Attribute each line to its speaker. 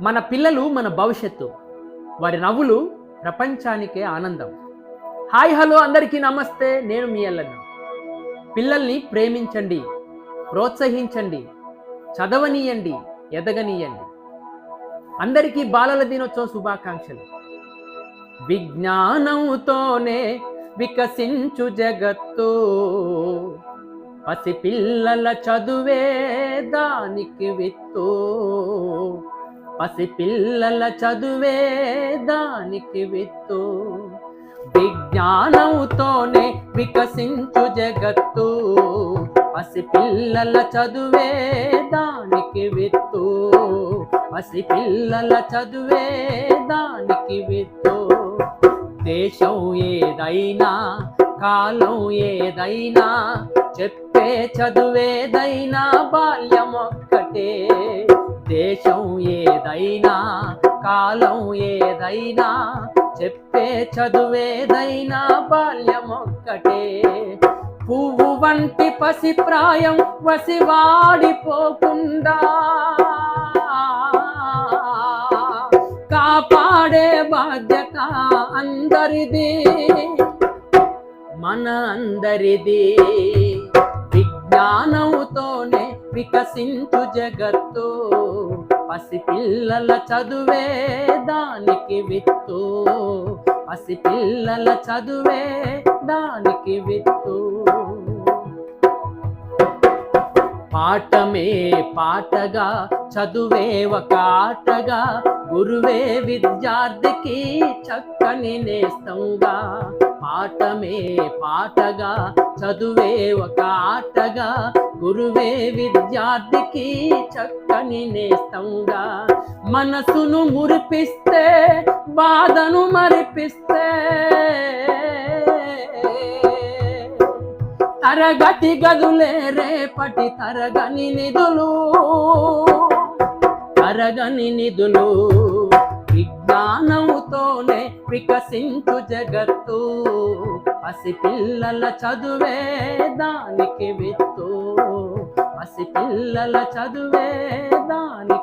Speaker 1: మన పిల్లలు మన భవిష్యత్తు. వారి నవ్వులు ప్రపంచానికే ఆనందం. హాయ్ హలో అందరికీ నమస్తే. నేను మీ అల్లన్న. పిల్లల్ని ప్రేమించండి ప్రోత్సహించండి చదవనీయండి ఎదగనీయండి. అందరికీ బాలల దినోత్సవ శుభాకాంక్షలు. విజ్ఞానంతోనే వికసించు జగత్తు. పసిపిల్లల చదువే దానికి విత్తు. పసిపిల్లల చదువే దానికి విత్తు. విజ్ఞానంతోనే వికసించు జగత్తు. పసిపిల్లల చదువే దానికి విత్తు. పసిపిల్లల చదువే దానికి విత్తు. దేశం ఏదైనా కాలం ఏదైనా చెప్పే చదువేదైనా బాల్యం కాలం ఏదైనా చెప్పే చదువేదైనా బాల్యం ఒక్కటే పువ్వు వంటి పసి ప్రాయం వసివాడిపోకుండా కాపాడే బాధ్యత అందరిది మన అందరిది. విజ్ఞానంతోనే వికసించు జగత్తు. పసిపిల్లల చదువే దానికి విత్తు. పసిపిల్లల చదువే దానికి విత్తు. పాఠమే పాటగా చదువే ఒక ఆటగా. గురువే విద్యార్థికి చక్కని నేస్తంగా. పాఠమే పాటగా చదువే ఒక ఆటగా గురువే విద్యార్థికి చక్కని నేస్తంగా. మనసును మురిపిస్తే బాధను మరిపిస్తే. తరగతి గదులే రేపటి తరగని నిధులు తరగని నిధులు. జ్ఞానముతోనే వికసించు జగత్తు. పసిపిల్లల చదువే దానికి విత్తు. పసిపిల్లల చదువే దానికి